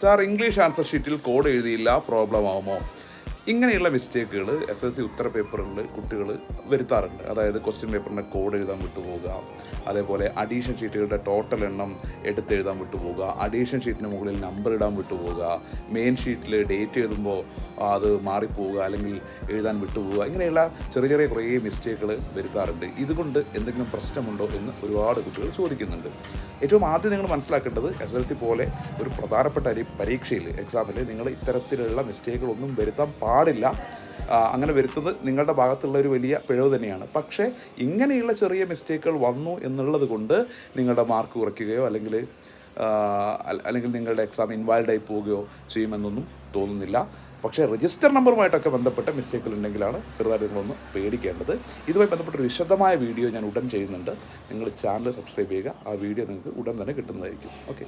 Sir English answer ഷീറ്റിൽ code എഴുതിയില്ല problem ആവുമോ? ഇങ്ങനെയുള്ള മിസ്റ്റേക്കുകൾ എസ് എൽ സി ഉത്തര പേപ്പറുകളിൽ കുട്ടികൾ വരുത്താറുണ്ട്. അതായത് ക്വസ്റ്റ്യൻ പേപ്പറിന്റെ കോഡ് എഴുതാൻ വിട്ടുപോവുക. അതേപോലെ അഡീഷൻ ഷീറ്റുകളുടെ ടോട്ടൽ എണ്ണം എടുത്ത് എഴുതാൻ വിട്ടുപോവുക. അഡീഷൻ ഷീറ്റിന് മുകളിൽ നമ്പർ ഇടാൻ വിട്ടുപോവുക. മെയിൻ ഷീറ്റിൽ ഡേറ്റ് എഴുതുമ്പോൾ അത് മാറിപ്പോവുക അല്ലെങ്കിൽ എഴുതാൻ വിട്ടുപോവുക. ഇങ്ങനെയുള്ള ചെറിയ ചെറിയ കുറേ മിസ്റ്റേക്കുകൾ വരുത്താറുണ്ട്. ഇതുകൊണ്ട് എന്തെങ്കിലും പ്രശ്നമുണ്ടോ എന്ന് ഒരുപാട് കുട്ടികൾ ചോദിക്കുന്നുണ്ട്. ഏറ്റവും ആദ്യം നിങ്ങൾ മനസ്സിലാക്കേണ്ടത് എസ് എൽ സി പോലെ ഒരു പ്രധാനപ്പെട്ട പരീക്ഷയിൽ എക്സാമിൽ നിങ്ങൾ ഇത്തരത്തിലുള്ള മിസ്റ്റേക്കുകളൊന്നും വരുത്താൻ പാടില്ല. അങ്ങനെ വരുത്തുന്നത് നിങ്ങളുടെ ഭാഗത്തുള്ള ഒരു വലിയ പിഴവ് തന്നെയാണ്. പക്ഷേ ഇങ്ങനെയുള്ള ചെറിയ മിസ്റ്റേക്കുകൾ വന്നു എന്നുള്ളത് കൊണ്ട് നിങ്ങളുടെ മാർക്ക് കുറയ്ക്കുകയോ അല്ലെങ്കിൽ അല്ലെങ്കിൽ നിങ്ങളുടെ എക്സാം ഇൻവാൾവ് ആയി പോവുകയോ ചെയ്യുമെന്നൊന്നും തോന്നുന്നില്ല. പക്ഷേ രജിസ്റ്റർ നമ്പറുമായിട്ടൊക്കെ ബന്ധപ്പെട്ട മിസ്റ്റേക്കുകൾ ഉണ്ടെങ്കിലാണ് ചെറുതായിട്ട് നിങ്ങളൊന്ന് പേടിക്കേണ്ടത്. ഇതുമായി ബന്ധപ്പെട്ട ഒരു വിശദമായ വീഡിയോ ഞാൻ ഉടൻ ചെയ്യുന്നുണ്ട്. നിങ്ങൾ ചാനൽ സബ്സ്ക്രൈബ് ചെയ്യുക. ആ വീഡിയോ നിങ്ങൾക്ക് ഉടൻ തന്നെ കിട്ടുന്നതായിരിക്കും. ഓക്കെ.